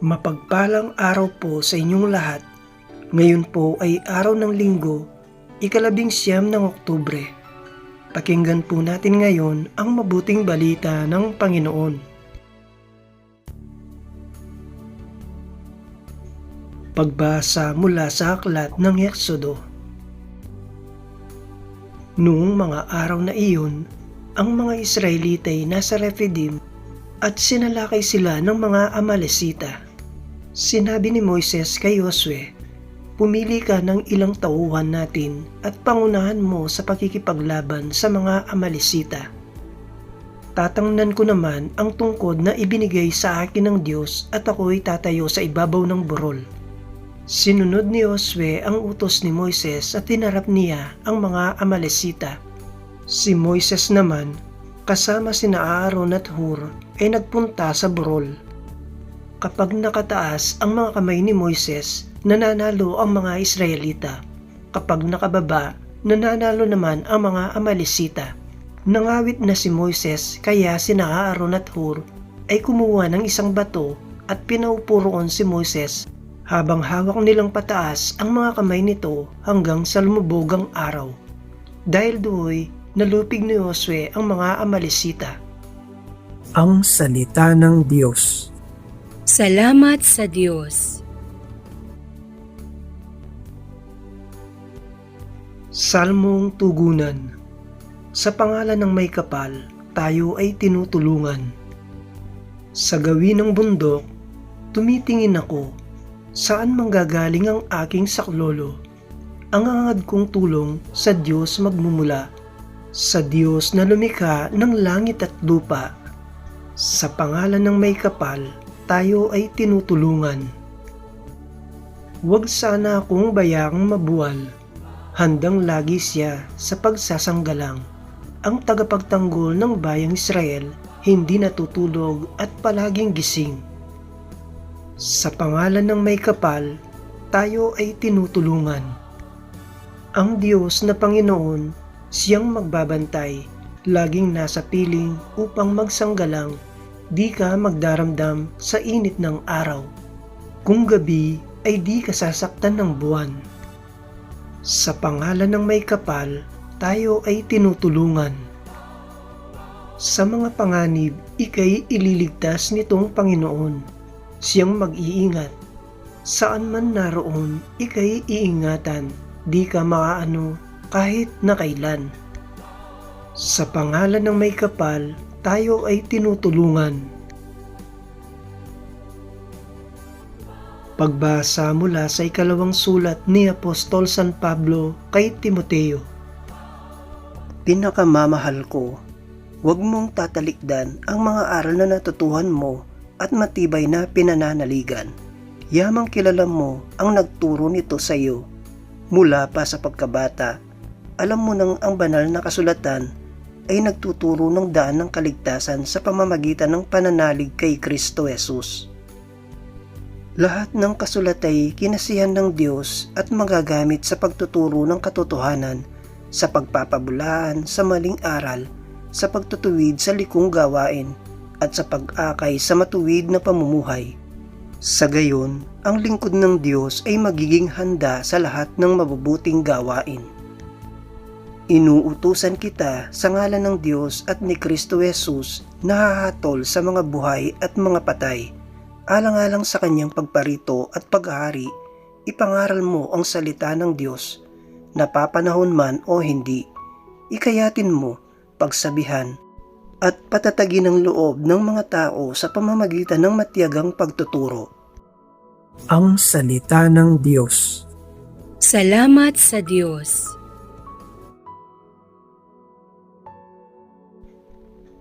Mapagpalang araw po sa inyong lahat. Ngayon po ay araw ng linggo, ikalabing siyam ng Oktubre. Pakinggan po natin ngayon ang mabuting balita ng Panginoon. Pagbasa mula sa aklat ng Eksodo Noong mga araw na iyon, ang mga Israelita ay nasa Rephidim at sinalakay sila ng mga Amalesita. Sinabi ni Moises kay Josue, Pumili ka ng ilang tauhan natin at pangunahan mo sa pakikipaglaban sa mga Amalesita. Tatangnan ko naman ang tungkod na ibinigay sa akin ng Diyos at ako'y tatayo sa ibabaw ng burol. Sinunod ni Josue ang utos ni Moises at tinarap niya ang mga Amalesita. Si Moises naman, kasama sina Aaron at Hur, ay nagpunta sa burol. Kapag nakataas ang mga kamay ni Moises, nananalo ang mga Israelita. Kapag nakababa, nananalo naman ang mga Amalesita. Nangawit na si Moises kaya sina Aaron at Hur ay kumuha ng isang bato at pinaupuroon si Moises habang hawak nilang pataas ang mga kamay nito hanggang sa lumubogang araw. Dahil do'y nalupig ni Josue ang mga Amalesita. Ang Salita ng Diyos Salamat sa Diyos. Salmong Tugunan Sa pangalan ng may kapal, tayo ay tinutulungan. Sa gawin ng bundok, tumitingin ako, saan manggagaling ang aking saklolo? Ang angad kong tulong sa Diyos magmumula, sa Diyos na lumikha ng langit at lupa. Sa pangalan ng may kapal, tayo ay tinutulungan. Huwag sana akong bayakang mabuwal, handang lagi siya sa pagsasanggalang. Ang tagapagtanggol ng bayang Israel hindi natutulog at palaging gising. Sa pangalan ng may kapal, tayo ay tinutulungan. Ang Diyos na Panginoon, siyang magbabantay, laging nasa piling upang magsanggalang, di ka magdaramdam sa init ng araw. Kung gabi ay di ka sasaktan ng buwan. Sa pangalan ng may kapal, tayo ay tinutulungan. Sa mga panganib, ikay ililigtas nitong Panginoon. Siyang mag-iingat. Saan man naroon, ikay iingatan. Di ka maaano kahit na kailan. Sa pangalan ng may kapal, tayo ay tinutulungan. Pagbasa mula sa ikalawang sulat ni Apostol San Pablo kay Timoteo. Pinakamamahal ko, huwag mong tatalikdan ang mga aral na natutuhan mo at matibay na pinananaligan. Yamang kilala mo ang nagturo nito sa iyo. Mula pa sa pagkabata, alam mo nang ang banal na kasulatan ay nagtuturo ng daan ng kaligtasan sa pamamagitan ng pananalig kay Kristo Jesus. Lahat ng kasulat ay kinasihan ng Diyos at magagamit sa pagtuturo ng katotohanan, sa pagpapabulaan sa maling aral, sa pagtutuwid sa likong gawain, at sa pag-akay sa matuwid na pamumuhay. Sa gayon, ang lingkod ng Diyos ay magiging handa sa lahat ng mabubuting gawain. Inuutusan kita sa ngalan ng Diyos at ni Kristo Jesus na hahatol sa mga buhay at mga patay. Alang-alang sa kanyang pagparito at paghahari, ipangaral mo ang salita ng Diyos, napapanahon man o hindi. Ikayatin mo, pagsabihan, at patatagin ang loob ng mga tao sa pamamagitan ng matiyagang pagtuturo. Ang Salita ng Diyos Salamat sa Diyos.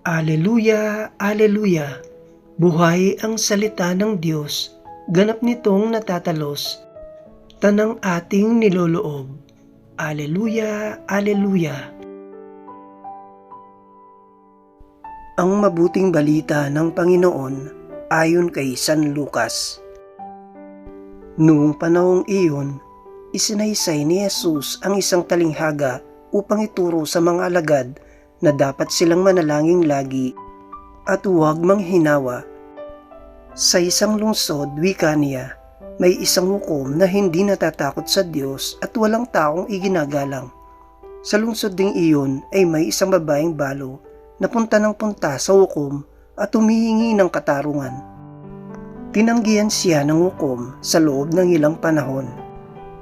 Aleluya, Aleluya! Buhay ang salita ng Diyos, ganap nitong natatalos, tanang ating niloloob. Aleluya, Aleluya! Ang mabuting balita ng Panginoon ayon kay San Lucas. Noong panahong iyon, isinaysay ni Jesus ang isang talinghaga upang ituro sa mga alagad na dapat silang manalangin lagi at huwag manghinawa. Sa isang lungsod, wika niya, may isang hukom na hindi natatakot sa Diyos at walang taong iginagalang. Sa lungsod ding iyon ay may isang babaeng balo na punta ng punta sa hukom at humihingi ng katarungan. Tinanggihan siya ng hukom sa loob ng ilang panahon.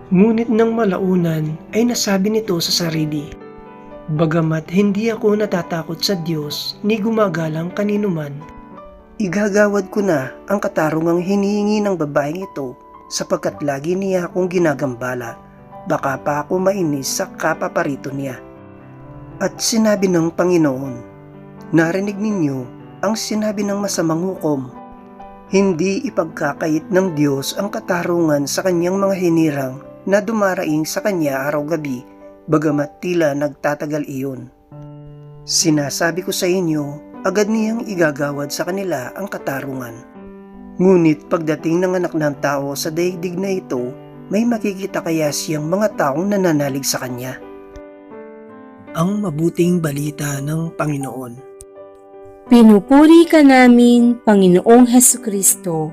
Ngunit nang malaunan ay nasabi nito sa sarili, Bagamat hindi ako natatakot sa Diyos ni gumagalang kaninuman, igagawad ko na ang katarungang hinihingi ng babaeng ito sapagkat lagi niya akong ginagambala. Baka pa ako mainis sa kapaparito niya. At sinabi ng Panginoon, Narinig ninyo ang sinabi ng masamang hukom. Hindi ipagkakait ng Diyos ang katarungan sa kanyang mga hinirang na dumaraing sa kanya araw-gabi, bagamat tila nagtatagal iyon. Sinasabi ko sa inyo, agad niyang igagawad sa kanila ang katarungan. Ngunit pagdating ng anak ng tao sa daigdig na ito, may makikita kaya siyang mga taong nananalig sa kanya. Ang mabuting balita ng Panginoon. Pinupuri ka namin, Panginoong Heso Kristo.